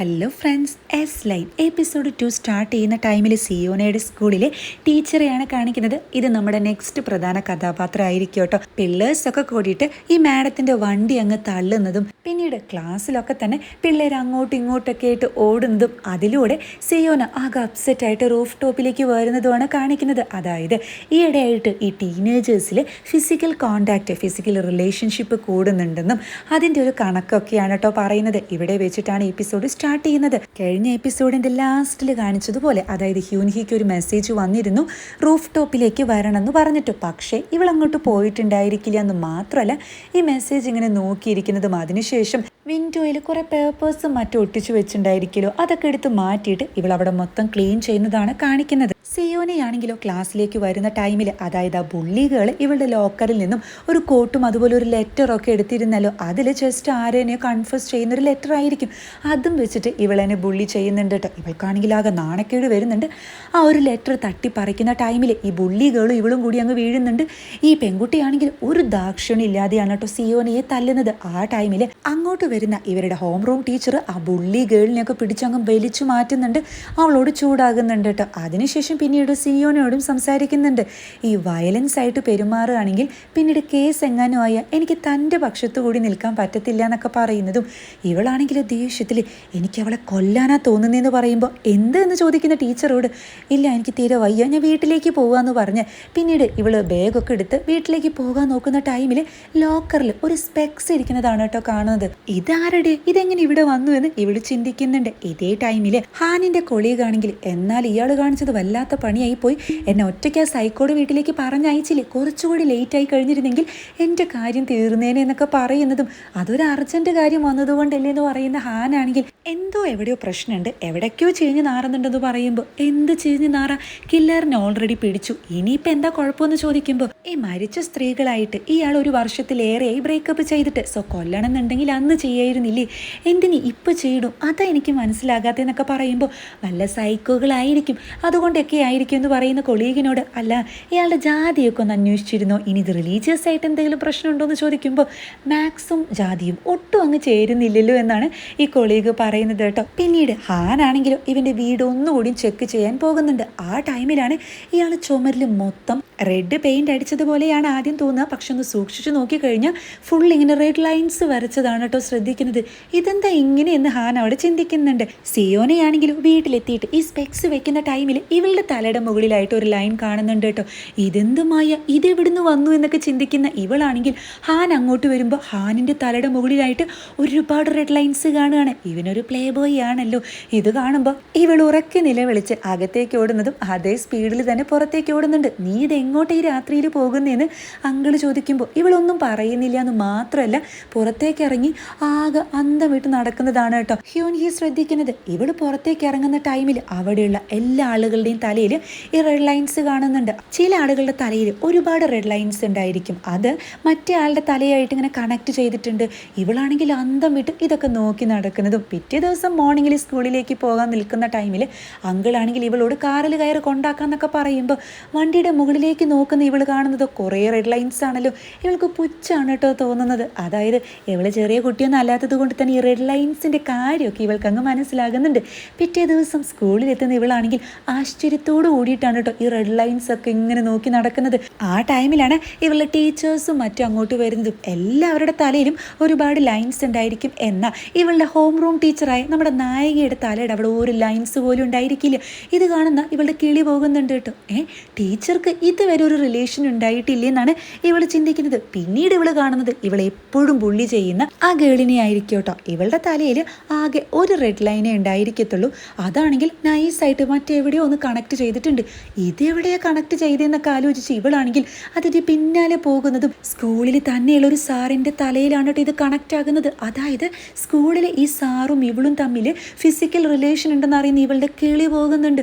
Hello friends S line episode two start ചെയ്യുന്ന ടൈമിൽ സിയോനയുടെ സ്കൂളിലെ ടീച്ചറെയാണ് കാണിക്കുന്നത്. ഇത് നമ്മുടെ നെക്സ്റ്റ് പ്രധാന കഥാപാത്രം ആയിരിക്കും കേട്ടോ. പില്ലേഴ്സൊക്കെ കൂടിയിട്ട് ഈ മാഡത്തിന്റെ വണ്ടി അങ്ങ് തള്ളുന്നതും പിന്നീട് ക്ലാസ്സിലൊക്കെ തന്നെ പിള്ളേർ അങ്ങോട്ടും ഇങ്ങോട്ടൊക്കെ ആയിട്ട് ഓടുന്നതും അതിലൂടെ സിയോന ആകെ അപ്സെറ്റ് ആയിട്ട് റൂഫ് ടോപ്പിലേക്ക് വരുന്നതുമാണ് കാണിക്കുന്നത്. അതായത് ഈയിടെയായിട്ട് ഈ ടീനേജേഴ്സിൽ ഫിസിക്കൽ കോണ്ടാക്റ്റ് ഫിസിക്കൽ റിലേഷൻഷിപ്പ് കൂടുന്നുണ്ടെന്നും അതിന്റെ ഒരു കണക്കൊക്കെയാണ് കേട്ടോ പറയുന്നത്. ഇവിടെ വെച്ചിട്ടാണ് എപ്പിസോഡ് സ്റ്റാർട്ട് ചെയ്യുന്നത്. കഴിഞ്ഞ എപ്പിസോഡിന്റെ ലാസ്റ്റിൽ കാണിച്ചതുപോലെ അതായത് ഹ്യൂൻഹിക്ക് ഒരു മെസ്സേജ് വന്നിരുന്നു റൂഫ് ടോപ്പിലേക്ക് വരണമെന്ന് പറഞ്ഞിട്ട്. പക്ഷേ ഇവളങ്ങോട്ട് പോയിട്ടുണ്ടായിരിക്കില്ല എന്ന് മാത്രമല്ല ഈ മെസ്സേജ് ഇങ്ങനെ നോക്കിയിരിക്കുന്നതും അതിനുശേഷം değişim. വിൻഡോയിൽ കുറെ പേപ്പേഴ്സും മറ്റും ഒട്ടിച്ചു വെച്ചിട്ടുണ്ടായിരിക്കലോ? അതൊക്കെ എടുത്ത് മാറ്റിയിട്ട് ഇവൾ അവിടെ മൊത്തം ക്ലീൻ ചെയ്യുന്നതാണ് കാണിക്കുന്നത്. സിയോനെയാണെങ്കിലോ ക്ലാസ്സിലേക്ക് വരുന്ന ടൈമിൽ അതായത് ആ ബുള്ളികൾ ഇവളുടെ ലോക്കറിൽ നിന്നും ഒരു കോട്ടും അതുപോലെ ഒരു ലെറ്ററൊക്കെ എടുത്തിരുന്നല്ലോ അതിൽ ജസ്റ്റ് ആരെയോ കൺഫ്യൂസ് ചെയ്യുന്ന ഒരു ലെറ്റർ ആയിരിക്കും. അതും വെച്ചിട്ട് ഇവളെന്നെ ബുള്ളി ചെയ്യുന്നുണ്ട് കേട്ടോ ഇവൾക്കാണെങ്കിൽ ആകെ നാണക്കേട് വരുന്നുണ്ട്. ആ ഒരു ലെറ്റർ തട്ടിപ്പറിക്കുന്ന ടൈമിൽ ഈ ബുള്ളികളും ഇവളും കൂടി അങ്ങ് വീഴുന്നുണ്ട്. ഈ പെൺകുട്ടിയാണെങ്കിൽ ഒരു ദാക്ഷിണ്യം ഇല്ലാതെയാണ് കേട്ടോ സിയോനയെ തല്ലുന്നത്. ആ ടൈമിൽ അങ്ങോട്ട് വരുന്ന ഇവരുടെ ഹോം റൂം ടീച്ചർ ആ ബുള്ളി ഗേളിനെയൊക്കെ പിടിച്ചങ്ങ് വലിച്ചു മാറ്റുന്നുണ്ട്. അവളോട് ചൂടാകുന്നുണ്ട് കേട്ടോ. അതിനുശേഷം പിന്നീട് സിയോനോടും സംസാരിക്കുന്നുണ്ട്. ഈ വയലൻസ് ആയിട്ട് പെരുമാറുകയാണെങ്കിൽ പിന്നീട് കേസ് എങ്ങാനും ആയ എനിക്ക് തന്റെ പക്ഷത്തു കൂടി നിൽക്കാൻ പറ്റത്തില്ല എന്നൊക്കെ പറയുന്നതും ഇവളാണെങ്കിൽ ദേഷ്യത്തിൽ എനിക്ക് അവളെ കൊല്ലാനാ തോന്നുന്നതെന്ന് പറയുമ്പോൾ എന്ത് എന്ന് ചോദിക്കുന്ന ടീച്ചറോട് ഇല്ല എനിക്ക് തീരെ വയ്യ ഞാൻ വീട്ടിലേക്ക് പോകാമെന്ന് പറഞ്ഞ്. പിന്നീട് ഇവൾ ബാഗൊക്കെ എടുത്ത് വീട്ടിലേക്ക് പോകാൻ നോക്കുന്ന ടൈമിൽ ലോക്കറിൽ ഒരു സ്പെക്സ് ഇരിക്കുന്നതാണ് കേട്ടോ കാണുന്നത്. ഇതാരുടെ? ഇതെങ്ങനെ ഇവിടെ വന്നു എന്ന് ഇവൾ ചിന്തിക്കുന്നുണ്ട്. ഇതേ ടൈമിൽ ഹാനിന്റെ കൊളീഗാണെങ്കിൽ എന്നാൽ ഇയാൾ കാണിച്ചത് വല്ലാത്ത പണിയായി പോയി. എന്നെ ഒറ്റയ്ക്ക് ആ സൈക്കോട് വീട്ടിലേക്ക് പറഞ്ഞയച്ചില്ലേ? കുറച്ചുകൂടി ലേറ്റ് ആയി കഴിഞ്ഞിരുന്നെങ്കിൽ എന്റെ കാര്യം തീർന്നേനെ എന്നൊക്കെ പറയുന്നതും അതൊരു അർജന്റ് കാര്യം വന്നതുകൊണ്ടല്ലേ എന്ന് പറയുന്ന ഹാനാണെങ്കിൽ എന്തോ എവിടെയോ പ്രശ്നമുണ്ട്. എവിടേക്കോ ചീഞ്ഞ് നാറുന്നുണ്ടെന്ന് പറയുമ്പോൾ എന്ത് ചീഞ്ഞ് നാറ? കില്ലറിനെ ഓൾറെഡി പിടിച്ചു. ഇനിയിപ്പോൾ എന്താ കുഴപ്പമെന്ന് ചോദിക്കുമ്പോൾ ഈ മരിച്ച സ്ത്രീകളായിട്ട് ഇയാൾ ഒരു വർഷത്തിലേറെയായി ബ്രേക്കപ്പ് ചെയ്തിട്ട്. സോ കൊല്ലണമെന്നുണ്ടെങ്കിൽ അന്ന് ചെയ്യായിരുന്നില്ലേ? എന്തിന് ഇപ്പം ചെയ്യണം? അതാ എനിക്ക് മനസ്സിലാകാത്തതെന്നൊക്കെ പറയുമ്പോൾ നല്ല സൈക്കോകളായിരിക്കും. അതുകൊണ്ടൊക്കെ ആയിരിക്കും എന്ന് പറയുന്ന കൊളീഗിനോട് അല്ല ഇയാളുടെ ജാതിയൊക്കെ ഒന്ന് അന്വേഷിച്ചിരുന്നോ? ഇനി ഇത് റിലീജിയസ് ആയിട്ട് എന്തെങ്കിലും പ്രശ്നമുണ്ടോ? എന്ന് ചോദിക്കുമ്പോൾ മാക്സും ജാതിയും ഒട്ടും അങ്ങ് ചേരുന്നില്ലല്ലോ എന്നാണ് ഈ കൊളീഗ് പറയുന്നത് കേട്ടോ. പിന്നീട് ഹാനാണെങ്കിലും ഇവന്റെ വീട് ഒന്നുകൂടി ചെക്ക് ചെയ്യാൻ പോകുന്നുണ്ട്. ആ ടൈമിലാണ് ഇയാൾ ചുമരിൽ മൊത്തം റെഡ് പെയിന്റ് അടിച്ചതുപോലെയാണ് ആദ്യം തോന്നുക. പക്ഷെ ഒന്ന് സൂക്ഷിച്ചു നോക്കിക്കഴിഞ്ഞാൽ ഫുൾ ഇങ്ങനെ റെഡ് ലൈൻസ് വരച്ചതാണ് കേട്ടോ ശ്രദ്ധിക്കുന്നത്. ഇതെന്താ ഇങ്ങനെയെന്ന് ഹാൻ അവിടെ ചിന്തിക്കുന്നുണ്ട്. സിയോനെയാണെങ്കിലും വീട്ടിലെത്തിയിട്ട് ഈ സ്പെക്സ് വെക്കുന്ന ടൈമിൽ ഇവളുടെ തലയുടെ മുകളിലായിട്ട് ഒരു ലൈൻ കാണുന്നുണ്ട് കേട്ടോ. ഇതെന്തുമായ ഇതെവിടുന്ന് വന്നു എന്നൊക്കെ ചിന്തിക്കുന്ന ഇവളാണെങ്കിൽ ഹാൻ അങ്ങോട്ട് വരുമ്പോൾ ഹാനിന്റെ തലയുടെ മുകളിലായിട്ട് ഒരുപാട് റെഡ് ലൈൻസ് കാണുകയാണ്. ഇവനൊരു പ്ലേ ബോയ് ആണല്ലോ. ഇത് കാണുമ്പോൾ ഇവൾ ഉറക്കെ നിലവിളിച്ച് അകത്തേക്ക് ഓടുന്നതും അതേ സ്പീഡിൽ തന്നെ പുറത്തേക്ക് ഓടുന്നുണ്ട്. നീ ഇത് എങ്ങോട്ട് ഈ രാത്രിയിൽ പോകുന്നതെന്ന് അങ്കിൾ ചോദിക്കുമ്പോൾ ഇവളൊന്നും പറയുന്നില്ല എന്ന് മാത്രമല്ല പുറത്തേക്ക് ഇറങ്ങി ആകെ അന്തം വിട്ട് നടക്കുന്നതാണ് കേട്ടോ. ഹ്യൂൻ ഹി ശ്രദ്ധിക്കുന്നത് ഇവൾ പുറത്തേക്ക് ഇറങ്ങുന്ന ടൈമിൽ അവിടെയുള്ള എല്ലാ ആളുകളുടെയും തലയിൽ ഈ റെഡ് ലൈൻസ് കാണുന്നുണ്ട്. ചില ആളുകളുടെ തലയിൽ ഒരുപാട് റെഡ് ലൈൻസ് ഉണ്ടായിരിക്കും. അത് മറ്റേ ആളുടെ തലയായിട്ട് ഇങ്ങനെ കണക്ട് ചെയ്തിട്ടുണ്ട്. ഇവളാണെങ്കിൽ അന്തം വിട്ട് ഇതൊക്കെ നോക്കി നടക്കുന്നതും. പിറ്റേ ദിവസം മോർണിംഗിൽ സ്കൂളിലേക്ക് പോകാൻ നിൽക്കുന്ന ടൈമിൽ അങ്കിളാണെങ്കിൽ ഇവളോട് കാറിൽ കയറി കൊണ്ടാക്കാന്നൊക്കെ പറയുമ്പോൾ വണ്ടിയുടെ മുകളിലേക്ക് നോക്കുന്ന ഇവൾ കാണുന്നത് കുറേ റെഡ് ലൈൻസ് ആണല്ലോ. ഇവൾക്ക് പുച്ഛാണ് കേട്ടോ തോന്നുന്നത്. അതായത് ഇവൾ ചെറിയ കുട്ടിയൊന്നും അല്ലാത്തത് കൊണ്ട് തന്നെ ഈ റെഡ് ലൈൻസിന്റെ കാര്യമൊക്കെ ഇവൾക്ക് അങ്ങ് മനസ്സിലാകുന്നുണ്ട്. പിറ്റേ ദിവസം സ്കൂളിലെത്തുന്ന ഇവളാണെങ്കിൽ ആശ്ചര്യത്തോട് കൂടിയിട്ടാണ് കേട്ടോ ഈ റെഡ് ലൈൻസ് ഒക്കെ ഇങ്ങനെ നോക്കി നടക്കുന്നത്. ആ ടൈമിലാണ് ഇവളുടെ ടീച്ചേഴ്സും മറ്റും അങ്ങോട്ട് വരുന്നതും. എല്ലാവരുടെ തലയിലും ഒരുപാട് ലൈൻസ് ഉണ്ടായിരിക്കും. എന്നാൽ ഇവളുടെ ഹോം റൂം ടീച്ചറായ നമ്മുടെ നായികയുടെ തലയുടെ അവിടെ ഒരു ലൈൻസ് പോലും ഉണ്ടായിരിക്കില്ല. ഇത് കാണുന്ന ഇവളുടെ കിളി പോകുന്നുണ്ട് കേട്ടോ ഏ? ടീച്ചർക്ക് ഇതുവരെ ഒരു റിലേഷൻ ഉണ്ടായിട്ടില്ല എന്നാണ് ഇവൾ ചിന്തിക്കുന്നത്. പിന്നീട് ഇവൾ കാണുന്നത് ഇവളെ എപ്പോഴും ബുള്ളി ചെയ്യുന്ന ആ ഗേളിനെ ആയിരിക്കും കേട്ടോ. ഇവളുടെ തലയിൽ ആകെ ഒരു റെഡ് ലൈനേ ഉണ്ടായിരിക്കത്തുള്ളൂ. അതാണെങ്കിൽ നൈസായിട്ട് മറ്റെവിടെയോ ഒന്ന് കണക്ട് ചെയ്തിട്ടുണ്ട്. ഇതെവിടെയാ കണക്ട് ചെയ്തതെന്നൊക്കെ ആലോചിച്ച് ഇവളാണെങ്കിൽ അതിന്റെ പിന്നാലെ പോകുന്നതും സ്കൂളിൽ തന്നെയുള്ള ഒരു സാറിന്റെ തലയിലാണ് കേട്ടോ ഇത് കണക്ട് ആകുന്നത്. അതായത് സ്കൂളിലെ ഈ സാറും ഇവളും തമ്മിൽ ഫിസിക്കൽ റിലേഷൻ ഉണ്ടെന്ന് അറിയുന്ന ഇവളുടെ കിളി പോകുന്നുണ്ട്.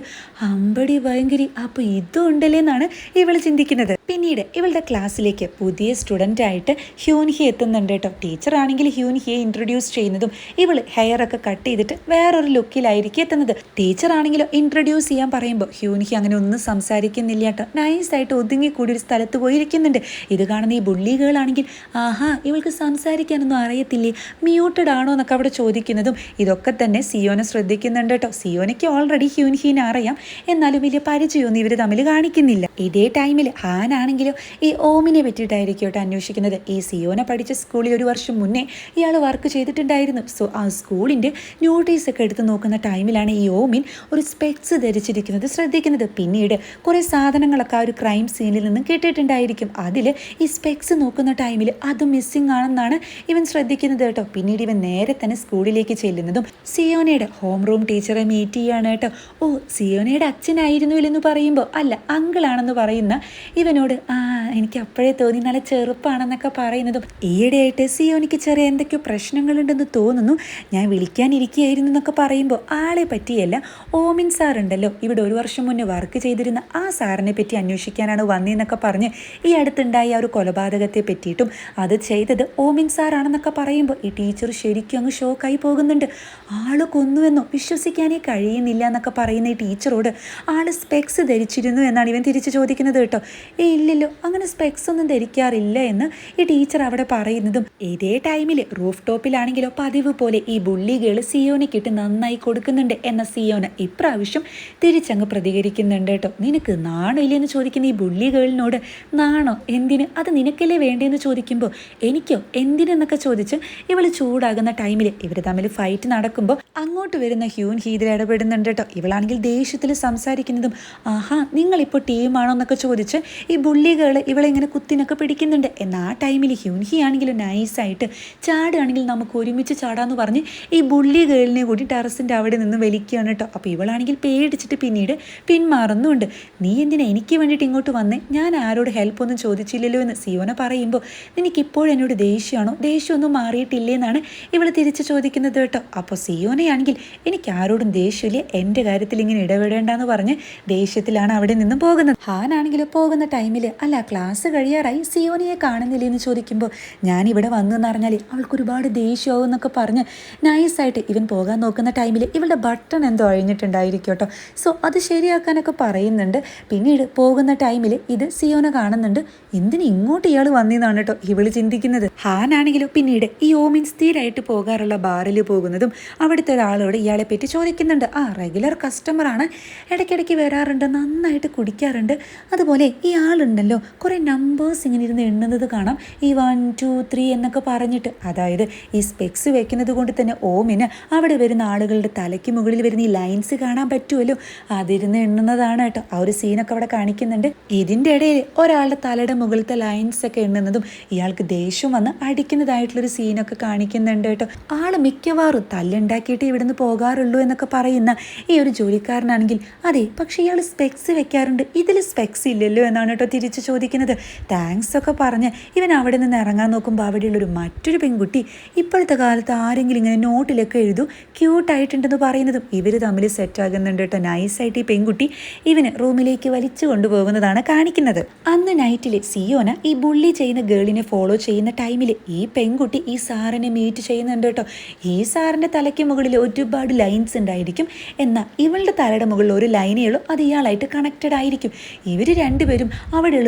അമ്പടി ഭയങ്കരി അപ്പോൾ ഇതും ഉണ്ടല്ലേ എന്നാണ് ഇവൾ ചിന്തിക്കുന്നത്. പിന്നീട് ഇവളുടെ ക്ലാസ്സിലേക്ക് പുതിയ സ്റ്റുഡന്റ് ആയിട്ട് ഹ്യൂൻഹി എത്തുന്നുണ്ട് കേട്ടോ. ടീച്ചറാണെങ്കിൽ ഹ്യൂൻഹിയെ ഇൻട്രൊഡ്യൂസ് ചെയ്യുന്നതും ഇവൾ ഹെയർ ഒക്കെ കട്ട് ചെയ്തിട്ട് വേറൊരു ലുക്കിലായിരിക്കും എത്തുന്നത്. ടീച്ചറാണെങ്കിലോ ഇൻട്രൊഡ്യൂസ് ചെയ്യാൻ പറയുമ്പോൾ ഹ്യൂൻഹി അങ്ങനെ ഒന്നും സംസാരിക്കുന്നില്ല കേട്ടോ. നൈസായിട്ട് ഒതുങ്ങി കൂടി ഒരു സ്ഥലത്ത് പോയിരിക്കുന്നുണ്ട്. ഇത് കാണുന്ന ഈ ബുള്ളികളാണെങ്കിൽ ആഹാ ഇവൾക്ക് സംസാരിക്കാനൊന്നും അറിയത്തില്ലേ? മ്യൂട്ടഡ് ആണോ എന്നൊക്കെ അവിടെ ചോദിക്കുന്നതും ഇതൊക്കെ തന്നെ സിയോനെ ശ്രദ്ധിക്കുന്നുണ്ട് കേട്ടോ. സിയോനയ്ക്ക് ഓൾറെഡി ഹ്യൂൻഹീനെ അറിയാം. എന്നാലും വലിയ പരിചയമൊന്നും ഇവർ തമ്മിൽ കാണിക്കുന്നില്ല. ഇതേ ടൈമിൽ ഹാനാണെങ്കിലും ഈ ഓമിനെ പറ്റിയിട്ടായിരിക്കും കേട്ടോ അന്വേഷിക്കുന്നത്. ഈ സിയോനെ പഠിച്ച സ്കൂളിൽ ഒരു വർഷം മുന്നേ ഇയാൾ വർക്ക് ചെയ്തിട്ടുണ്ടായിരുന്നു. സോ ആ സ്കൂളിന്റെ നോട്ടീസ് ഒക്കെ എടുത്ത് നോക്കുന്ന ടൈമിലാണ് ഈ ഓമിൻ ഒരു സ്പെക്സ് ധരിച്ചിരിക്കുന്നത് ശ്രദ്ധിക്കുന്നത്. പിന്നീട് കുറേ സാധനങ്ങളൊക്കെ ആ ഒരു ക്രൈം സീനിൽ നിന്നും കിട്ടിയിട്ടുണ്ടായിരിക്കും. അതിൽ ഈ സ്പെക്സ് നോക്കുന്ന ടൈമിൽ അത് മിസ്സിംഗ് ആണെന്നാണ് ഇവൻ ശ്രദ്ധിക്കുന്നത് കേട്ടോ. പിന്നീട് ഇവൻ നേരെ തന്നെ സ്കൂളിലേക്ക് ചെല്ലുന്നതും സിയോനയുടെ ഹോം റൂം ടീച്ചറെ മീറ്റ് ചെയ്യാണ് കേട്ടോ. ഓ സിയോനയുടെ അച്ഛനായിരുന്നു ഇല്ലെന്ന് പറയുമ്പോൾ അല്ല അങ്കിളാണെന്ന് പറയുന്ന ഇവനോട് ആ എനിക്ക് അപ്പോഴേ തോന്നി നല്ല ചെറുപ്പാണെന്നൊക്കെ പറയുന്നതും. ഈയിടെയായിട്ട് സിയോനിക്ക് ചെറിയ എന്തൊക്കെയോ പ്രശ്നങ്ങളുണ്ടെന്ന് തോന്നുന്നു. ഞാൻ വിളിക്കാനിരിക്കുകയായിരുന്നു എന്നൊക്കെ പറയുമ്പോൾ ആളെ പറ്റിയല്ല ഓമിൻ സാറുണ്ടല്ലോ. ഇവിടെ ഒരു വർഷം മുന്നേ വർക്ക് ചെയ്തിരുന്ന ആ സാറിനെ പറ്റി അന്വേഷിക്കാനാണ് വന്നതെന്നൊക്കെ പറഞ്ഞ് ഈ അടുത്തുണ്ടായ ആ ഒരു കൊലപാതകത്തെ പറ്റിയിട്ടും അത് ചെയ്തത് ഓമിൻ സാറാണെന്നൊക്കെ പറയുമ്പോൾ ഈ ടീച്ചർ ശരിക്കും അങ്ങ് ഷോക്കായി പോകുന്നുണ്ട്. ആൾ കൊന്നുവെന്നോ വിശ്വസിക്കാനേ കഴിയുന്നില്ല എന്നൊക്കെ പറയുന്ന ഈ ടീച്ചറോട് ആൾ സ്പെക്സ് ധരിച്ചിരുന്നു എന്നാണ് ഇവൻ തിരിച്ചു ചോദിക്കുന്നത് കേട്ടോ. ഏ ഇല്ലല്ലോ. അങ്ങനെ സ്പെക്സ് ഒന്നും ധരിക്കാറില്ല എന്ന് ഈ ടീച്ചർ അവിടെ പറയുന്നതും. ഇതേ ടൈമിൽ റൂഫ് ടോപ്പിലാണെങ്കിലോ പതിവ് പോലെ ഈ ബുള്ളി ഗേൾ സിയോനെ കിട്ടി നന്നായി കൊടുക്കുന്നുണ്ട് എന്ന സിയോന ഇപ്രാവശ്യം തിരിച്ചങ്ങ് പ്രതികരിക്കുന്നുണ്ട് കേട്ടോ. നിനക്ക് നാണോ ഇല്ലെന്ന് ചോദിക്കുന്ന ഈ ബുള്ളി ഗേളിനോട് നാണോ? എന്തിന്? അത് നിനക്കല്ലേ വേണ്ടതെന്ന് ചോദിക്കുമ്പോൾ എനിക്കോ? എന്തിനെന്നൊക്കെ ചോദിച്ച് ഇവൾ ചൂടാകുന്ന ടൈമിൽ ഇവർ തമ്മിൽ ഫൈറ്റ് നടക്കുമ്പോൾ അങ്ങോട്ട് വരുന്ന ഹ്യൂൻ ഹീതിൽ ഇടപെടുന്നുണ്ട് കേട്ടോ. ഇവളാണെങ്കിൽ ദേഷ്യത്തിൽ സംസാരിക്കുന്നതും ആഹാ നിങ്ങളിപ്പോൾ ടീമാണോ എന്നൊക്കെ ചോദിച്ച് ഈ ബുള്ളികൾ ഇവളെ ഇങ്ങനെ കുത്തിനൊക്കെ പിടിക്കുന്നുണ്ട്. എന്നാൽ ആ ടൈമിൽ ഹ്യൂൻഹി ആണെങ്കിലും നൈസായിട്ട് ചാടുകയാണെങ്കിൽ നമുക്ക് ഒരുമിച്ച് ചാടാന്ന് പറഞ്ഞ് ഈ ബുള്ളി ഗേളിനെ കൂടി ടെറസിന്റെ അവിടെ നിന്ന് വലിക്കുകയാണ് കേട്ടോ. അപ്പോൾ ഇവളാണെങ്കിൽ പേടിച്ചിട്ട് പിന്നീട് പിന്മാറുന്നുണ്ട്. നീ എന്തിനാ എനിക്ക് വേണ്ടിയിട്ട് ഇങ്ങോട്ട് വന്നേ? ഞാൻ ആരോട് ഹെൽപ്പ് ഒന്നും ചോദിച്ചില്ലല്ലോ എന്ന് സിയോന പറയുമ്പോൾ നിനക്ക് ഇപ്പോഴും എന്നോട് ദേഷ്യമാണോ? ദേഷ്യമൊന്നും മാറിയിട്ടില്ലേ എന്നാണ് ഇവൾ തിരിച്ച് ചോദിക്കുന്നത് കേട്ടോ. അപ്പോൾ സിയോനയാണെങ്കിൽ എനിക്ക് ആരോടും ദേഷ്യമില്ല. എന്റെ കാര്യത്തിൽ ഇങ്ങനെ ഇടപെടേണ്ടെന്ന് പറഞ്ഞ് ദേഷ്യത്തിലാണ് അവിടെ നിന്ന് പോകുന്നത്. ഹാനാണെങ്കിൽ പോകുന്ന ടൈമിൽ അല്ല ക്ലാസ് കഴിയാറായി സിയോനിയെ കാണുന്നില്ലേ എന്ന് ചോദിക്കുമ്പോൾ ഞാൻ ഇവിടെ വന്നു എന്ന് പറഞ്ഞാൽ അവൾക്ക് ഒരുപാട് ദേഷ്യമാവും എന്നൊക്കെ പറഞ്ഞ് നൈസായിട്ട് ഇവൻ പോകാൻ നോക്കുന്ന ടൈമിൽ ഇവളുടെ ബട്ടൺ എന്തോ അഴിഞ്ഞിട്ടുണ്ടായിരിക്കും കേട്ടോ. സോ അത് ശരിയാക്കാനൊക്കെ പറയുന്നുണ്ട്. പിന്നീട് പോകുന്ന ടൈമിൽ ഇത് സിയോനെ കാണുന്നുണ്ട്. എന്തിന് ഇങ്ങോട്ട് ഇയാൾ വന്നതെന്നാണ് കേട്ടോ ഇവൾ ചിന്തിക്കുന്നത്. ഹാനാണെങ്കിലും പിന്നീട് ഈ ഓമിൻ സ്ഥിരമായിട്ട് പോകാറുള്ള ബാറിൽ പോകുന്നതും അവിടുത്തെ ഒരാളോട് ഇയാളെ പറ്റി ചോദിക്കുന്നുണ്ട്. ആ റെഗുലർ കസ്റ്റമറാണ് ഇടയ്ക്കിടയ്ക്ക് വരാറുണ്ട് നന്നായിട്ട് കുടിക്കാറുണ്ട്. അതുപോലെ ഈ ആളുണ്ടല്ലോ. കുറേ നമ്പേഴ്സ് ഇങ്ങനെ ഇരുന്ന് എണ്ണുന്നത് കാണാം. ഈ വൺ ടു ത്രീ എന്നൊക്കെ പറഞ്ഞിട്ട്. അതായത് ഈ സ്പെക്സ് വെക്കുന്നത് കൊണ്ട് തന്നെ ഓമിന് അവിടെ വരുന്ന ആളുകളുടെ തലയ്ക്ക് മുകളിൽ വരുന്ന ഈ ലൈൻസ് കാണാൻ പറ്റുമല്ലോ. അതിരുന്ന് എണ്ണുന്നതാണ് കേട്ടോ. ആ ഒരു സീനൊക്കെ അവിടെ കാണിക്കുന്നുണ്ട്. ഇതിന്റെ ഇടയിൽ ഒരാളുടെ തലയുടെ മുകളിലത്തെ ലൈൻസ് ഒക്കെ എണ്ണുന്നതും ഇയാൾക്ക് ദേഷ്യം വന്ന് അടിക്കുന്നതായിട്ടുള്ളൊരു സീനൊക്കെ കാണിക്കുന്നുണ്ട് കേട്ടോ. ആൾ മിക്കവാറും തല്ലുണ്ടാക്കിയിട്ട് ഇവിടുന്ന് പോകാറുള്ളൂ എന്നൊക്കെ പറയുന്ന ഈ ഒരു ജോലിക്കാരനാണെങ്കിൽ അതെ പക്ഷേ ഇയാൾ സ്പെക്സ് വെക്കാറുണ്ട്. ഇതിൽ സ്പെക്സ് ഇല്ലല്ലോ എന്നാണ് കേട്ടോ തിരിച്ചു ചോദിക്കുന്നത്. താങ്ക്സ് ഒക്കെ പറഞ്ഞ് ഇവൻ അവിടെ നിന്ന് ഇറങ്ങാൻ നോക്കുമ്പോൾ അവിടെയുള്ളൊരു മറ്റൊരു പെൺകുട്ടി ഇപ്പോഴത്തെ കാലത്ത് ആരെങ്കിലും ഇങ്ങനെ നോട്ടിലൊക്കെ എഴുതും ക്യൂട്ടായിട്ടുണ്ടെന്ന് പറയുന്നതും ഇവർ തമ്മിൽ സെറ്റ് ആകുന്നുണ്ട് കേട്ടോ. നൈസായിട്ട് ഈ പെൺകുട്ടി ഇവന് റൂമിലേക്ക് വലിച്ചു കൊണ്ടുപോകുന്നതാണ് കാണിക്കുന്നത്. അന്ന് നൈറ്റിൽ സിയോന ഈ ബുള്ളി ചെയ്യുന്ന ഗേളിനെ ഫോളോ ചെയ്യുന്ന ടൈമിൽ ഈ പെൺകുട്ടി ഈ സാറിനെ മീറ്റ് ചെയ്യുന്നുണ്ട് കേട്ടോ. ഈ സാറിന്റെ തലയ്ക്ക് മുകളിൽ ഒരുപാട് ലൈൻസ് ഉണ്ടായിരിക്കും. എന്നാൽ ഇവളുടെ തലയുടെ മുകളിൽ ഒരു ലൈനേ ഉള്ളൂ. അത് ഇയാളായിട്ട് കണക്റ്റഡ് ആയിരിക്കും. ഇവർ രണ്ടുപേരും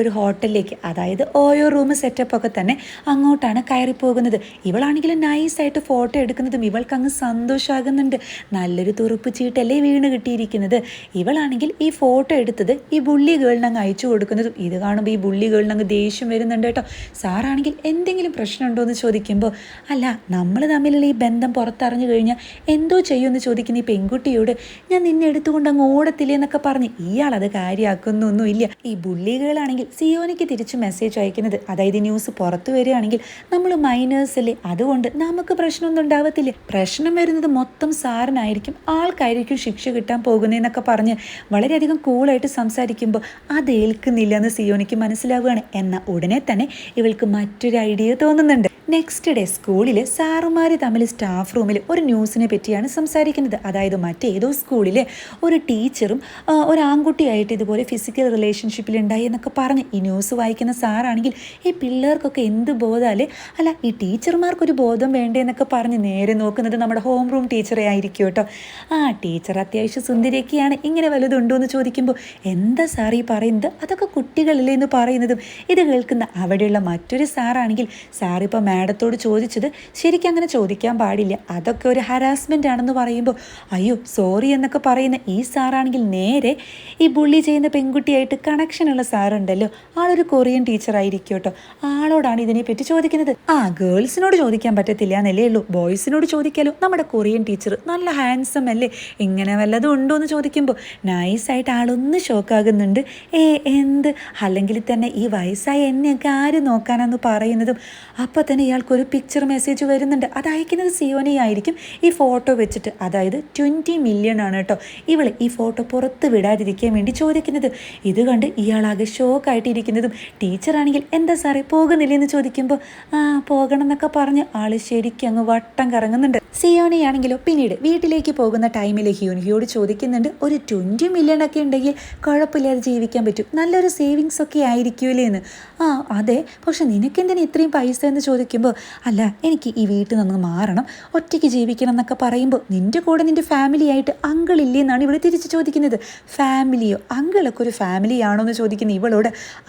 ഒരു ഹോട്ടലിലേക്ക് അതായത് ഓയോ റൂം സെറ്റപ്പ് ഒക്കെ തന്നെ അങ്ങോട്ടാണ് കയറി പോകുന്നത് ഇവളാണെങ്കിൽ നൈസായിട്ട് ഫോട്ടോ എടുക്കുന്നതും ഇവൾക്ക് അങ്ങ് സന്തോഷമാകുന്നുണ്ട് നല്ലൊരു തുറുപ്പ് ചീട്ടല്ലേ വീണ് കിട്ടിയിരിക്കുന്നത്. ഇവളാണെങ്കിൽ ഈ ഫോട്ടോ എടുത്തത് ഈ ബുള്ളി ഗേളിന് അങ്ങ് അയച്ചു കൊടുക്കുന്നതും. ഇത് കാണുമ്പോൾ ഈ ബുള്ളി ഗേളിന് അങ്ങ് ദേഷ്യം വരുന്നുണ്ട് കേട്ടോ. സാറാണെങ്കിൽ എന്തെങ്കിലും പ്രശ്നമുണ്ടോ എന്ന് ചോദിക്കുമ്പോൾ അല്ല നമ്മൾ തമ്മിലുള്ള ഈ ബന്ധം പുറത്തറിഞ്ഞു കഴിഞ്ഞാൽ എന്തോ ചെയ്യുമെന്ന് ചോദിക്കുന്ന ഈ പെൺകുട്ടിയോട് ഞാൻ നിന്നെ എടുത്തുകൊണ്ട് അങ്ങ് ഓടത്തില്ലേ എന്നൊക്കെ പറഞ്ഞ് ഇയാൾ അത് കാര്യമാക്കുന്നൊന്നുമില്ല ഈ ബുള്ളികളാണെങ്കിൽ സിയോനയ്ക്ക് തിരിച്ച് മെസ്സേജ് അയക്കുന്നത്. അതായത് ന്യൂസ് പുറത്തു വരികയാണെങ്കിൽ നമ്മൾ മൈനേഴ്സ് അല്ലേ? അതുകൊണ്ട് നമുക്ക് പ്രശ്നമൊന്നും ഉണ്ടാവത്തില്ലേ. പ്രശ്നം വരുന്നത് മൊത്തം സാറിനായിരിക്കും. ആൾക്കായിരിക്കും ശിക്ഷ കിട്ടാൻ പോകുന്നതെന്നൊക്കെ പറഞ്ഞ് വളരെയധികം കൂളായിട്ട് സംസാരിക്കുമ്പോൾ അത് ഏൽക്കുന്നില്ല എന്ന് സിയോനയ്ക്ക് മനസ്സിലാവുകയാണ്. എന്ന ഉടനെ തന്നെ ഇവൾക്ക് മറ്റൊരു ഐഡിയ തോന്നുന്നുണ്ട്. നെക്സ്റ്റ് ഡേ സ്കൂളിൽ സാറുമാർ തമ്മിൽ സ്റ്റാഫ് റൂമിൽ ഒരു ന്യൂസിനെ പറ്റിയാണ് സംസാരിക്കുന്നത്. അതായത് മറ്റേതോ സ്കൂളിലെ ഒരു ടീച്ചറും ഒരു ആൺകുട്ടിയായിട്ട് ഇതുപോലെ ഫിസിക്കൽ റിലേഷൻഷിപ്പിൽ ഉണ്ടായി എന്നൊക്കെ എന്നൊക്കെ പറഞ്ഞ് ഈ ന്യൂസ് വായിക്കുന്ന സാറാണെങ്കിൽ ഈ പിള്ളേർക്കൊക്കെ എന്ത് ബോധമല്ലേ? അല്ല ഈ ടീച്ചർമാർക്കൊരു ബോധം വേണ്ടേ എന്നൊക്കെ പറഞ്ഞ് നേരെ നോക്കുന്നത് നമ്മുടെ ഹോം റൂം ടീച്ചറെ ആയിരിക്കും കേട്ടോ. ആ ടീച്ചർ അത്യാവശ്യം സുന്ദരിയൊക്കെയാണ്. ഇങ്ങനെ വലുതുണ്ടോ എന്ന് ചോദിക്കുമ്പോൾ എന്താ സാർ ഈ പറയുന്നത്? അതൊക്കെ കുട്ടികളില്ലേ എന്ന് പറയുന്നതും ഇത് കേൾക്കുന്ന അവിടെയുള്ള മറ്റൊരു സാറാണെങ്കിൽ സാറിപ്പോൾ മാഡത്തോട് ചോദിച്ചത് ശരിക്കും അങ്ങനെ ചോദിക്കാൻ പാടില്ല. അതൊക്കെ ഒരു ഹരാസ്മെന്റ് ആണെന്ന് പറയുമ്പോൾ അയ്യോ സോറി എന്നൊക്കെ പറയുന്ന ഈ സാറാണെങ്കിൽ നേരെ ഈ ബുള്ളി ചെയ്യുന്ന പെൺകുട്ടിയായിട്ട് കണക്ഷനുള്ള സാറുണ്ടല്ലോ ആളൊരു കൊറിയൻ ടീച്ചർ ആയിരിക്കും കേട്ടോ. ആളോടാണ് ഇതിനെപ്പറ്റി ചോദിക്കുന്നത്. ആ ഗേൾസിനോട് ചോദിക്കാൻ പറ്റത്തില്ല എന്നല്ലേ ഉള്ളൂ. ബോയ്സിനോട് ചോദിക്കാലോ. നമ്മുടെ കൊറിയൻ ടീച്ചർ നല്ല ഹാൻസം അല്ലേ? ഇങ്ങനെ വല്ലതും ഉണ്ടോ എന്ന് ചോദിക്കുമ്പോൾ നൈസായിട്ട് ആളൊന്ന് ഷോക്കാകുന്നുണ്ട്. ഏ എന്ത്? അല്ലെങ്കിൽ തന്നെ ഈ വയസ്സായ എന്നെയൊക്കെ ആര് നോക്കാനെന്ന് പറയുന്നതും? അപ്പോൾ തന്നെ ഇയാൾക്കൊരു പിക്ചർ മെസ്സേജ് വരുന്നുണ്ട്. അത് അയക്കുന്നത് സിയോനെ ആയിരിക്കും. ഈ ഫോട്ടോ വെച്ചിട്ട് അതായത് ട്വന്റി മില്യൺ ആണ് കേട്ടോ. ഇവൾ ഈ ഫോട്ടോ പുറത്ത് വിടാതിരിക്കാൻ വേണ്ടി ചോദിക്കുന്നത്. ഇത് കണ്ട് ഇയാളാകെ ഷോക്കായിട്ടിരിക്കുന്നതും ടീച്ചറാണെങ്കിൽ എന്താ സാറേ പോകുന്നില്ല എന്ന് ചോദിക്കുമ്പോൾ ആ പോകണം എന്നൊക്കെ പറഞ്ഞ് ആൾ ശരിക്കും അങ്ങ് വട്ടം കറങ്ങുന്നുണ്ട്. സിയോണിയാണെങ്കിലോ പിന്നീട് വീട്ടിലേക്ക് പോകുന്ന ടൈമിൽ ഹ്യൂൻഹിയോട് ചോദിക്കുന്നുണ്ട് ഒരു ട്വന്റി മില്യൺ ഒക്കെ ഉണ്ടെങ്കിൽ കുഴപ്പമില്ലാതെ ജീവിക്കാൻ പറ്റും നല്ലൊരു സേവിങ്സ് ഒക്കെ ആയിരിക്കുമല്ലേ എന്ന്? ആ അതെ പക്ഷെ നിനക്കെന്തിനാ ഇത്രയും പൈസ? എന്ന് ചോദിക്കുമ്പോൾ അല്ല എനിക്ക് ഈ വീട്ടിൽ നിന്ന് മാറണം ഒറ്റയ്ക്ക് ജീവിക്കണം എന്നൊക്കെ പറയുമ്പോൾ നിന്റെ കൂടെ നിന്റെ ഫാമിലി ആയിട്ട് അങ്കിൾ ഇല്ലേ എന്നാണ് ഇവിടെ തിരിച്ച് ചോദിക്കുന്നത്. ഫാമിലിയോ അങ്കിളൊക്കെ ഒരു ഫാമിലി ആണോ എന്ന് ചോദിക്കുന്ന ഇവളോട്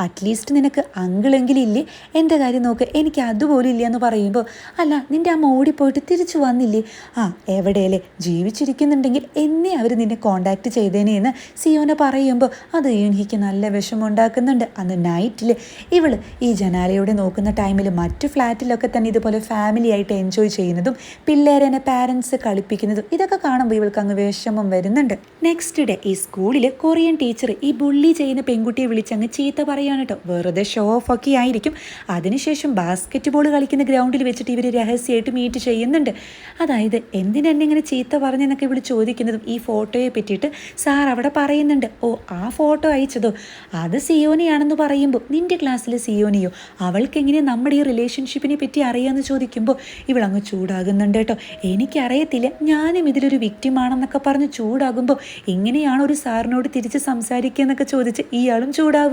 അറ്റ്ലീസ്റ്റ് നിനക്ക് അങ്കിളെങ്കിലും ഇല്ലേ? എന്റെ കാര്യം നോക്ക് എനിക്ക് അതുപോലും ഇല്ല? എന്ന് പറയുമ്പോൾ അല്ല നിന്റെ അമ്മ ഓടിപ്പോയിട്ട് തിരിച്ചു വന്നില്ലേ? ആ എവിടെയല്ലേ? ജീവിച്ചിരിക്കുന്നുണ്ടെങ്കിൽ എന്നെ അവർ നിന്നെ കോണ്ടാക്ട് ചെയ്തേനെ എന്ന് സിയോനെ പറയുമ്പോൾ അത് എനിക്ക് നല്ല വിഷമമുണ്ടാക്കുന്നുണ്ട് അന്ന് നൈറ്റിൽ ഇവൾ ഈ ജനാലയോടെ നോക്കുന്ന ടൈമിൽ മറ്റു ഫ്ലാറ്റിലൊക്കെ തന്നെ ഇതുപോലെ ഫാമിലി ആയിട്ട് എൻജോയ് ചെയ്യുന്നതും പിള്ളേരെന്നെ പാരൻസ് കളിപ്പിക്കുന്നതും ഇതൊക്കെ കാണുമ്പോൾ ഇവൾക്ക് അങ്ങ് വിഷമം വരുന്നുണ്ട്. നെക്സ്റ്റ് ഡേ ഈ സ്കൂളിൽ കൊറിയൻ ടീച്ചർ ഈ ബുള്ളി ചെയ്യുന്ന പെൺകുട്ടിയെ വിളിച്ചങ്ങ് ചീത്ത പറയുകയാണ് കേട്ടോ വെറുതെ ഷോ ഓഫ് ഒക്കെ ആയിരിക്കും. അതിനുശേഷം ബാസ്ക്കറ്റ് ബോൾ കളിക്കുന്ന ഗ്രൗണ്ടിൽ വെച്ചിട്ട് ഇവർ രഹസ്യമായിട്ട് മീറ്റ് ചെയ്യുന്നുണ്ട്. അതായത് എന്തിനെന്നെ ഇങ്ങനെ ചീത്ത പറഞ്ഞെന്നൊക്കെ ഇവിടെ ചോദിക്കുന്നതും ഈ ഫോട്ടോയെ പറ്റിയിട്ട് സാർ അവിടെ പറയുന്നുണ്ട്. ഓ ആ ഫോട്ടോ അയച്ചതോ? അത് സിയോനിയാണെന്ന് പറയുമ്പോൾ നിന്റെ ക്ലാസ്സിലെ സിയോനിയോ? അവൾക്ക് എങ്ങനെ നമ്മുടെ ഈ റിലേഷൻഷിപ്പിനെ പറ്റി അറിയാമെന്ന് ചോദിക്കുമ്പോൾ ഇവളങ്ങ് ചൂടാകുന്നുണ്ട് കേട്ടോ എനിക്കറിയത്തില്ല ഞാനും ഇതിലൊരു വിക്റ്റിമാണെന്നൊക്കെ പറഞ്ഞ് ചൂടാകുമ്പോൾ എങ്ങനെയാണ് ഒരു സാറിനോട് തിരിച്ച് സംസാരിക്കുക എന്നൊക്കെ ചോദിച്ച് ഇയാളും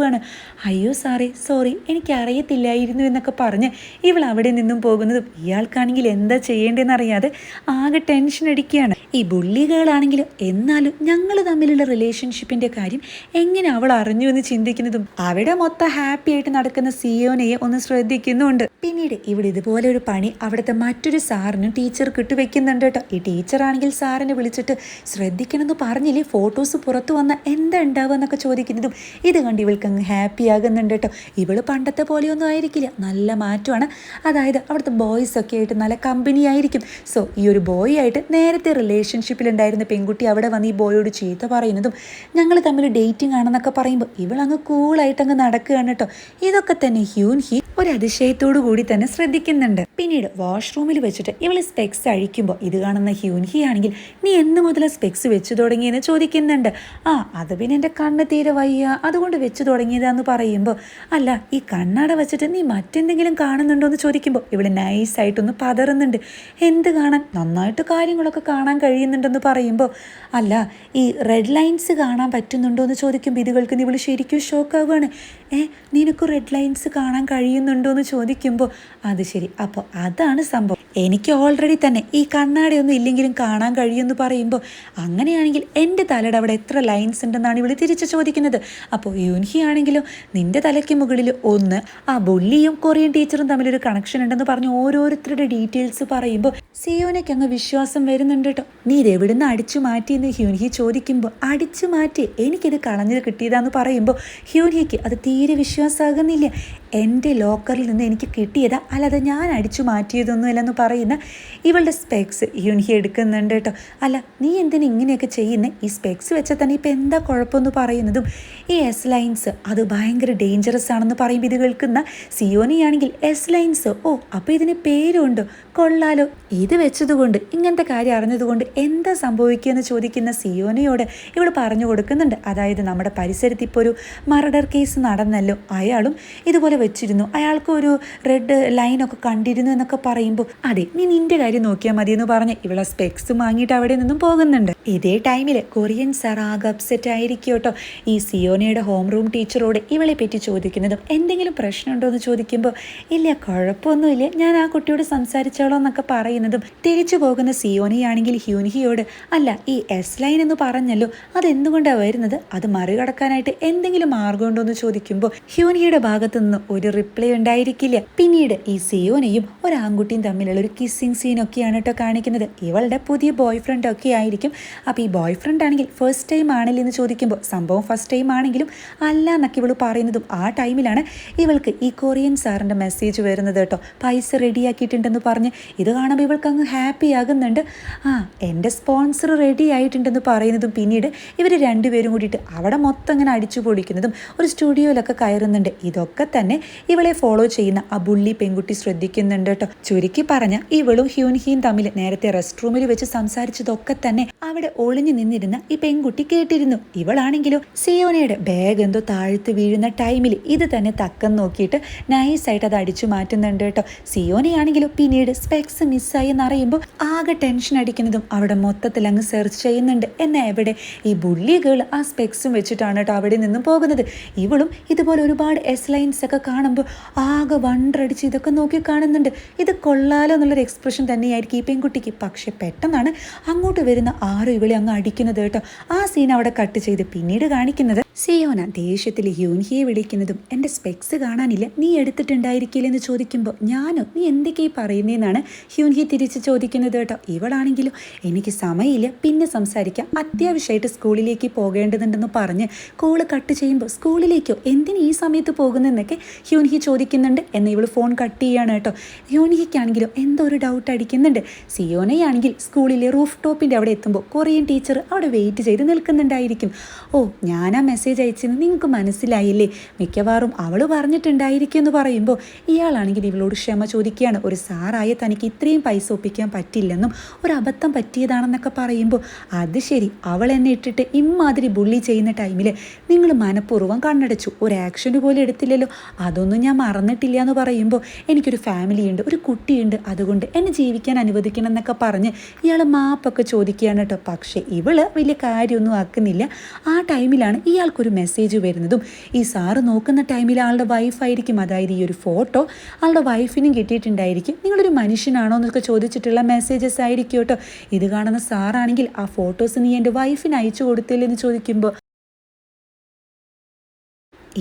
ചൂടാവുകയാണ് അയ്യോ സാറേ സോറി എനിക്കറിയത്തില്ലായിരുന്നു എന്നൊക്കെ പറഞ്ഞ് ഇവൾ അവിടെ നിന്നും പോകുന്നതും ഇയാൾക്കാണെങ്കിൽ എന്താ ചെയ്യേണ്ടതെന്ന് അറിയാതെ ആകെ ടെൻഷൻ അടിക്കുകയാണ്. ഈ ബുള്ളികളാണെങ്കിലും എന്നാലും ഞങ്ങൾ തമ്മിലുള്ള റിലേഷൻഷിപ്പിന്റെ കാര്യം എങ്ങനെ അവൾ അറിഞ്ഞു എന്ന് ചിന്തിക്കുന്നതും അവിടെ മൊത്തം ഹാപ്പി ആയിട്ട് നടക്കുന്ന സിയോനയെ ഒന്ന് ശ്രദ്ധിക്കുന്നുണ്ട്. പിന്നീട് ഇവിടെ ഇതുപോലെ ഒരു പണി അവിടുത്തെ മറ്റൊരു സാറിനും ടീച്ചർ ഇട്ട് വെക്കുന്നുണ്ട് കേട്ടോ. ഈ ടീച്ചറാണെങ്കിൽ സാറിനെ വിളിച്ചിട്ട് ശ്രദ്ധിക്കണമെന്ന് പറഞ്ഞില്ലേ? ഫോട്ടോസ് പുറത്തു വന്ന എന്താ ഉണ്ടാവുക എന്നൊക്കെ ചോദിക്കുന്നതും ഇത് കണ്ട് ഇവൾക്ക് അങ്ങ് ഹാപ്പി ആകുന്നുണ്ട് കേട്ടോ. ഇവൾ പണ്ടത്തെ പോലെയൊന്നും ആയിരിക്കില്ല. നല്ല മാറ്റമാണ്. അതായത് അവിടുത്തെ ബോയ്സ് ഒക്കെ ആയിട്ട് നല്ല കമ്പനി ആയിരിക്കും. സോ ഈ ഒരു ബോയ് ആയിട്ട് നേരത്തെ റിലേഷൻഷിപ്പിലുണ്ടായിരുന്ന പെൺകുട്ടി അവിടെ വന്ന് ഈ ബോയോട് ചീത്ത പറയുന്നതും ഞങ്ങൾ തമ്മിൽ ഡേറ്റിംഗ് ആണെന്നൊക്കെ പറയുമ്പോൾ ഇവളങ്ങ് കൂളായിട്ട് അങ്ങ് നടക്കുകയാണ് കേട്ടോ ഇതൊക്കെ തന്നെ ഹ്യൂൻ ഹി ഒരു അതിശയത്തോടു കൂടി തന്നെ ശ്രദ്ധിക്കുന്നുണ്ട്. പിന്നീട് വാഷ്റൂമിൽ വെച്ചിട്ട് ഇവൾ സ്പെക്സ് അഴിക്കുമ്പോൾ ഇത് കാണുന്ന ഹ്യൂൻഹി ആണെങ്കിൽ നീ എന്ന് മുതൽ സ്പെക്സ് വെച്ചു തുടങ്ങിയെന്ന് ചോദിക്കുന്നുണ്ട്. ആ അത് പിന്നെ എന്റെ കണ്ണ് തീരെ വയ്യ. അതുകൊണ്ട് വെച്ചു തുടങ്ങിയതാന്ന് പറയുമ്പോൾ അല്ല ഈ കണ്ണട വെച്ചിട്ട് നീ മറ്റെന്തെങ്കിലും കാണുന്നുണ്ടോ എന്ന് ചോദിക്കുമ്പോൾ ഇവിടെ നൈസായിട്ടൊന്ന് പതറുന്നുണ്ട്. എന്ത് കാണാൻ? നന്നായിട്ട് കാര്യങ്ങളൊക്കെ കാണാൻ കഴിയുന്നുണ്ടെന്ന് പറയുമ്പോൾ അല്ല ഈ റെഡ് ലൈൻസ് കാണാൻ പറ്റുന്നുണ്ടോ എന്ന് ചോദിക്കുമ്പോൾ ഇത് കേൾക്കുന്ന ഇവൾ ശരിക്കും ഷോക്കാവുകയാണ് ഏ നിനക്ക് റെഡ് ലൈൻസ് കാണാൻ കഴിയുന്നുണ്ടോ എന്ന് ചോദിക്കുമ്പോൾ അത് ശരി. അപ്പോൾ അതാണ് സംഭവം. എനിക്ക് ഓൾറെഡി തന്നെ ഈ കണ്ണാടി ഒന്നും ഇല്ലെങ്കിലും കാണാൻ കഴിയുമെന്ന് പറയുമ്പോൾ അങ്ങനെയാണെങ്കിൽ എന്റെ തലയുടെ അവിടെ എത്ര ലൈൻസ് ഉണ്ടെന്നാണ് ഇവൾ തിരിച്ച് ചോദിക്കുന്നത്. അപ്പോൾ യൂൻഹി ആണെങ്കിലും നിന്റെ തലയ്ക്ക് മുകളിൽ ഒന്ന് ആ ബുള്ളിയും കൊറിയൻ ടീച്ചറും തമ്മിലൊരു കണക്ഷൻ ഉണ്ടെന്ന് പറഞ്ഞ് ഓരോരുത്തരുടെ ഡീറ്റെയിൽസ് പറയുമ്പോൾ സിയോനയ്ക്ക് അങ്ങ് വിശ്വാസം വരുന്നുണ്ട് കേട്ടോ നീ ഇത് എവിടുന്ന് അടിച്ചു മാറ്റിയെന്ന് ഹ്യൂൻഹി ചോദിക്കുമ്പോൾ അടിച്ചു മാറ്റി. എനിക്കിത് കളഞ്ഞത് കിട്ടിയതാന്ന് പറയുമ്പോൾ ഹ്യൂൻഹിക്ക് അത് തീരെ വിശ്വാസമാകുന്നില്ല എന്റെ ലോക്കറിൽ നിന്ന് എനിക്ക് കിട്ടിയതാ അല്ലാതെ ഞാൻ അടിച്ചു മാറ്റിയതൊന്നുമില്ലെന്ന് പറയുന്ന ഇവളുടെ സ്പെക്സ് യൂണിഹി എടുക്കുന്നുണ്ട് കേട്ടോ. അല്ല നീ എന്തിനു ഇങ്ങനെയൊക്കെ ചെയ്യുന്നത് ഈ സ്പെക്സ് വെച്ചാൽ തന്നെ ഇപ്പം എന്താ കുഴപ്പമെന്ന് പറയുന്നതും ഈ എസ് ലൈൻസ് അത് ഭയങ്കര ഡേഞ്ചറസ് ആണെന്ന് പറയുമ്പോൾ ഇത് കേൾക്കുന്ന സിയോനിയാണെങ്കിൽ എസ് ലൈൻസ് ഓ അപ്പോൾ ഇതിന് പേരുണ്ടോ? കൊള്ളാലോ. ഇത് വെച്ചതുകൊണ്ട് ഇങ്ങനത്തെ കാര്യം അറിഞ്ഞതുകൊണ്ട് എന്താ സംഭവിക്കുക എന്ന് ചോദിക്കുന്ന സിയോനയോട് ഇവൾ പറഞ്ഞു കൊടുക്കുന്നുണ്ട്. അതായത് നമ്മുടെ പരിസരത്ത് ഇപ്പോൾ ഒരു മർഡർ കേസ് നടന്നല്ലോ. അയാളും ഇതുപോലെ വെച്ചിരുന്നു. അയാൾക്ക് ഒരു റെഡ് ലൈനൊക്കെ കണ്ടിരുന്നു എന്നൊക്കെ പറയുമ്പോൾ അതെ നീ നിന്റെ കാര്യം നോക്കിയാൽ മതി എന്ന് പറഞ്ഞ് ഇവളെ സ്പെക്സ് വാങ്ങിയിട്ട് അവിടെ നിന്നും പോകുന്നുണ്ട്. ഇതേ ടൈമിൽ കൊറിയൻ ആകെ അപ്സെറ്റ് ആയിരിക്കും കേട്ടോ ഈ സിയോനയുടെ ഹോം റൂം ടീച്ചറോട് ഇവളെ പറ്റി ചോദിക്കുന്നതും എന്തെങ്കിലും പ്രശ്നമുണ്ടോ എന്ന് ചോദിക്കുമ്പോൾ ഇല്ല കുഴപ്പമൊന്നുമില്ല. ഞാൻ ആ കുട്ടിയോട് സംസാരിച്ചോളോ എന്നൊക്കെ പറയുന്നതും തിരിച്ചു പോകുന്ന സിയോനയാണെങ്കിൽ ഹ്യൂൻഹിയോട് അല്ല ഈ എസ് ലൈൻ എന്ന് പറഞ്ഞല്ലോ അതെന്തുകൊണ്ടാണ് വരുന്നത്? അത് മറികടക്കാനായിട്ട് എന്തെങ്കിലും മാർഗമുണ്ടോ എന്ന് ചോദിക്കുമ്പോൾ ഹ്യൂൻഹിയുടെ ഭാഗത്തു നിന്ന് ഒരു റിപ്ലൈ ഉണ്ടായിരിക്കില്ല. പിന്നീട് ഈ സിയോനയും ഒരു ആൺകുട്ടിയും തമ്മിലുള്ള ഒരു കിസ്സിങ് സീനൊക്കെയാണ് കേട്ടോ കാണിക്കുന്നത്. ഇവളുടെ പുതിയ ബോയ് ഫ്രണ്ട് ഒക്കെ ആയിരിക്കും. അപ്പോൾ ഈ ബോയ് ഫ്രണ്ട് ആണെങ്കിൽ ഫസ്റ്റ് ടൈം ആണല്ലേ എന്ന് ചോദിക്കുമ്പോൾ സംഭവം ഫസ്റ്റ് ടൈം ആണെങ്കിലും അല്ല എന്നൊക്കെ ഇവൾ പറയുന്നതും ആ ടൈമിലാണ് ഇവൾക്ക് ഈ കൊറിയൻ സാറിന്റെ മെസ്സേജ് വരുന്നത് കേട്ടോ പൈസ റെഡിയാക്കിയിട്ടുണ്ടെന്ന് പറഞ്ഞ്. ഇത് കാണുമ്പോൾ ഇവൾക്ക് അങ്ങ് ഹാപ്പി ആകുന്നുണ്ട്. ആ എന്റെ സ്പോൺസർ റെഡി ആയിട്ടുണ്ടെന്ന് പറയുന്നതും പിന്നീട് ഇവർ രണ്ടുപേരും കൂടിയിട്ട് അവിടെ മൊത്തം അങ്ങനെ അടിച്ചു പൊളിക്കുന്നതും ഒരു സ്റ്റുഡിയോയിലൊക്കെ കയറുന്നുണ്ട്. ഇതൊക്കെ തന്നെ ഇവളെ ഫോളോ ചെയ്യുന്ന ആ ബുള്ളി പെൺകുട്ടി ശ്രദ്ധിക്കുന്നുണ്ട് കേട്ടോ ചുരുക്കി പറഞ്ഞ ഇവളും ഹ്യൂൻഹീൻ തമ്മിൽ നേരത്തെ റെസ്റ്റ് റൂമിൽ വെച്ച് സംസാരിച്ചതൊക്കെ തന്നെ അവിടെ ഒളിഞ്ഞു നിന്നിരുന്ന ഈ പെൺകുട്ടി കേട്ടിരുന്നു. ഇവളാണെങ്കിലോ സിയോനയുടെ ബാഗ് എന്തോ താഴ്ത്ത് വീഴുന്ന ടൈമിൽ ഇത് തന്നെ തക്കം നോക്കിയിട്ട് നൈസായിട്ട് അത് അടിച്ചു മാറ്റുന്നുണ്ട് കേട്ടോ സിയോനയാണെങ്കിലോ പിന്നീട് സ്പെക്സ് മിസ്സായി എന്നറിയുമ്പോൾ ആകെ ടെൻഷൻ അടിക്കുന്നതും അവിടെ മൊത്തത്തിൽ അങ്ങ് സെർച്ച് ചെയ്യുന്നുണ്ട്. എന്നാ എവിടെ ഈ ബുള്ളി ഗേൾ ആ സ്പെക്സും വെച്ചിട്ടാണ് കേട്ടോ അവിടെ നിന്നും പോകുന്നത്. ഇവളും ഇതുപോലെ ഒരുപാട് എസ് ലൈൻസ് ഒക്കെ കാണുമ്പോൾ ആകെ വണ്ടടിച്ച് ഇതൊക്കെ നോക്കി കാണുന്നുണ്ട്. ഇത് കൊള്ളാലോ എന്നുള്ളൊരു എക്സ്പ്രഷൻ തന്നെയായിരിക്കും ഈ പെൺകുട്ടിക്ക്. പക്ഷേ പെട്ടെന്നാണ് അങ്ങോട്ട് വരുന്ന ആറ് ഇവളെ അങ്ങ് അടിക്കുന്നത് കേട്ടോ. ആ സീൻ അവിടെ കട്ട് ചെയ്ത് പിന്നീട് കാണിക്കുന്നത് സിയോന ദേഷ്യത്തിൽ ഹ്യൂൻഹിയെ വിളിക്കുന്നതും എന്റെ സ്പെക്സ് കാണാനില്ല. നീ എടുത്തിട്ടുണ്ടായിരിക്കില്ല? എന്ന് ചോദിക്കുമ്പോൾ ഞാനോ? നീ എന്തൊക്കെയായി പറയുന്നതെന്നാണ് ഹ്യൂൻഹി തിരിച്ച് ചോദിക്കുന്നത് കേട്ടോ. ഇവളാണെങ്കിലും? എനിക്ക് സമയമില്ല. പിന്നെ സംസാരിക്കാം. അത്യാവശ്യമായിട്ട് സ്കൂളിലേക്ക് പോകേണ്ടതുണ്ടെന്ന് പറഞ്ഞ് കോൾ കട്ട് ചെയ്യുമ്പോൾ സ്കൂളിലേക്കോ? എന്തിന് ഈ സമയത്ത് പോകുന്നതെന്നൊക്കെ ഹ്യൂൻഹി ചോദിക്കുന്നുണ്ട്. എന്ന് ഇവൾ ഫോൺ കട്ട് ചെയ്യാണ് കേട്ടോ. ഹ്യൂൻഹിക്കാണെങ്കിലും എന്തോ ഒരു ഡൗട്ട് അടിക്കുന്നുണ്ട്. സിയോനയാണെങ്കിൽ സ്കൂളിലെ റൂഫ് ടോപ്പിന്റെ അവിടെ എത്തുമ്പോൾ കൊറിയൻ ടീച്ചർ അവിടെ വെയിറ്റ് ചെയ്ത് നിൽക്കുന്നുണ്ടായിരിക്കും. ഓ ഞാൻ ആ മെസ്സേജ് അയച്ചെന്ന് നിങ്ങൾക്ക് മനസ്സിലായില്ലേ? മിക്കവാറും അവൾ പറഞ്ഞിട്ടുണ്ടായിരിക്കും എന്ന് പറയുമ്പോൾ ഇയാളാണെങ്കിൽ ഇവളോട് ക്ഷമ ചോദിക്കുകയാണ്. ഒരു സാറായ തനിക്ക് ഇത്രയും പൈസ ഒപ്പിക്കാൻ പറ്റില്ലെന്നും ഒരു അബദ്ധം പറ്റിയതാണെന്നൊക്കെ പറയുമ്പോൾ അത് ശരി അവൾ എന്നെ ഇട്ടിട്ട് ഇമ്മാതിരി ബുള്ളി ചെയ്യുന്ന ടൈമിൽ നിങ്ങൾ മനഃപൂർവം കണ്ണടച്ചു. ഒരു ആക്ഷന് പോലും എടുത്തില്ലല്ലോ. അതൊന്നും ഞാൻ മറന്നിട്ടില്ല എന്ന് പറയുമ്പോൾ എനിക്കൊരു ഫാമിലി ഉണ്ട് ഒരു കുട്ടിയുണ്ട്. അതുകൊണ്ട് എന്നെ ജീവിക്കാൻ അനുവദിക്കണം എന്നൊക്കെ പറഞ്ഞ് ഇയാൾ മാപ്പൊക്കെ ചോദിക്കുകയാണ് കേട്ടോ. പക്ഷേ ഇവൾ വലിയ കാര്യമൊന്നും ആക്കുന്നില്ല. ആ ടൈമിലാണ് ഇയാൾക്കൊരു മെസ്സേജ് വരുന്നതും. ഈ സാറ് നോക്കുന്ന ടൈമിൽ ആളുടെ വൈഫായിരിക്കും അതായത് ഈ ഒരു ഫോട്ടോ ആളുടെ വൈഫിനും കിട്ടിയിട്ടുണ്ടായിരിക്കും. നിങ്ങളൊരു മനുഷ്യനാണോ എന്നൊക്കെ ചോദിച്ചിട്ടുള്ള മെസ്സേജസ് ആയിരിക്കും കേട്ടോ. ഇത് കാണുന്ന സാറാണെങ്കിൽ ആ ഫോട്ടോസ് നീ എന്റെ വൈഫിന് അയച്ചു കൊടുത്തില്ലെന്ന് ചോദിക്കുമ്പോൾ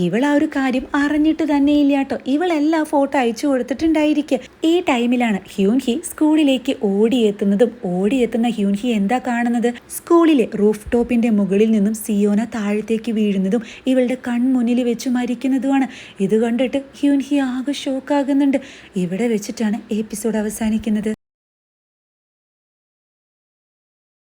ഇവൾ ആ ഒരു കാര്യം അറിഞ്ഞിട്ട് തന്നെ കേട്ടോ ഇവളെല്ലാ ഫോട്ടോ അയച്ചു കൊടുത്തിട്ടുണ്ടായിരിക്കുക ഈ ടൈമിലാണ് ഹ്യൂൻഹി സ്കൂളിലേക്ക് ഓടിയെത്തുന്നതും ഓടിയെത്തുന്ന ഹ്യൂൻഹി എന്താ കാണുന്നത്? സ്കൂളിലെ റൂഫ് ടോപ്പിന്റെ മുകളിൽ നിന്നും സിയോന താഴത്തേക്ക് വീഴുന്നതും ഇവളുടെ കൺമുന്നിൽ വെച്ച് മരിക്കുന്നതുമാണ്. ഇത് കണ്ടിട്ട് ഹ്യൂൻഹി ആകെ ഷോക്കാകുന്നുണ്ട് ഇവിടെ വെച്ചിട്ടാണ് എപ്പിസോഡ് അവസാനിക്കുന്നത്.